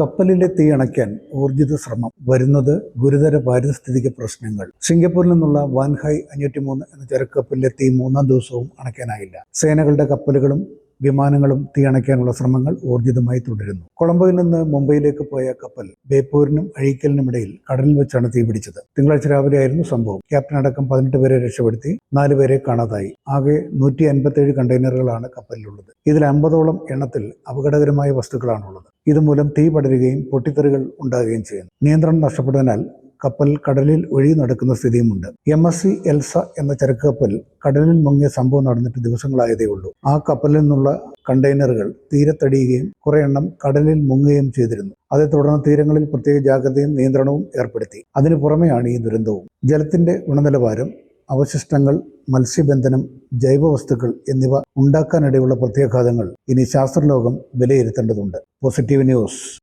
കപ്പലിലെ തീ അണയ്ക്കാൻ ഊർജിത ശ്രമം വരുന്നത് ഗുരുതര പാരിസ്ഥിതിക പ്രശ്നങ്ങൾ. സിംഗപ്പൂരിൽ നിന്നുള്ള വാൻഹായ് അഞ്ഞൂറ്റി മൂന്ന് എന്ന ചരക്ക് കപ്പലിലെ തീ മൂന്നാം ദിവസവും അണയ്ക്കാനായില്ല. സേനകളുടെ കപ്പലുകളും വിമാനങ്ങളും തീയണയ്ക്കാനുള്ള ശ്രമങ്ങൾ ഊർജിതമായി തുടരുന്നു. കൊളംബോയിൽ നിന്ന് മുംബൈയിലേക്ക് പോയ കപ്പൽ ബേപ്പൂരിനും അഴീക്കലിനുമിടയിൽ കടലിൽ വെച്ചാണ് തീപിടിച്ചത് തിങ്കളാഴ്ച രാവിലെയായിരുന്നു സംഭവം. ക്യാപ്റ്റൻ അടക്കം പതിനെട്ട് പേരെ രക്ഷപ്പെടുത്തി നാല് പേരെ കാണാതായി. ആകെ നൂറ്റി അൻപത്തേഴ് കണ്ടെയ്നറുകളാണ് കപ്പലിലുള്ളത്. ഇതിൽ അമ്പതോളം എണ്ണത്തിൽ അപകടകരമായ വസ്തുക്കളാണുള്ളത്. ഇതുമൂലം തീ പടരുകയും പൊട്ടിത്തെറികൾ ഉണ്ടാകുകയും ചെയ്യുന്നു. നിയന്ത്രണം നഷ്ടപ്പെട്ടതിനാൽ കപ്പൽ കടലിൽ ഒഴി നടക്കുന്ന സ്ഥിതിയുമുണ്ട്. എം എസ് സി എൽസ എന്ന ചരക്ക് കപ്പൽ കടലിൽ മുങ്ങിയ സംഭവം നടന്നിട്ട് ദിവസങ്ങളായതേ ഉള്ളൂ. ആ കപ്പലിൽ നിന്നുള്ള കണ്ടെയ്നറുകൾ തീരത്തടിയുകയും കുറെ എണ്ണം കടലിൽ മുങ്ങുകയും ചെയ്തിരുന്നു. അതേ തുടർന്ന് തീരങ്ങളിൽ പ്രത്യേക ജാഗ്രതയും നിയന്ത്രണവും ഏർപ്പെടുത്തി. അതിനു പുറമെയാണ് ഈ ദുരന്തവും. ജലത്തിന്റെ ഗുണനിലവാരം അവശിഷ്ടങ്ങൾ മത്സ്യബന്ധനം ജൈവവസ്തുക്കൾ എന്നിവ ഉണ്ടാക്കാനിടയുള്ള പ്രത്യാഘാതങ്ങൾ ഇനി ശാസ്ത്രലോകം വിലയിരുത്തേണ്ടതുണ്ട്. Positive news.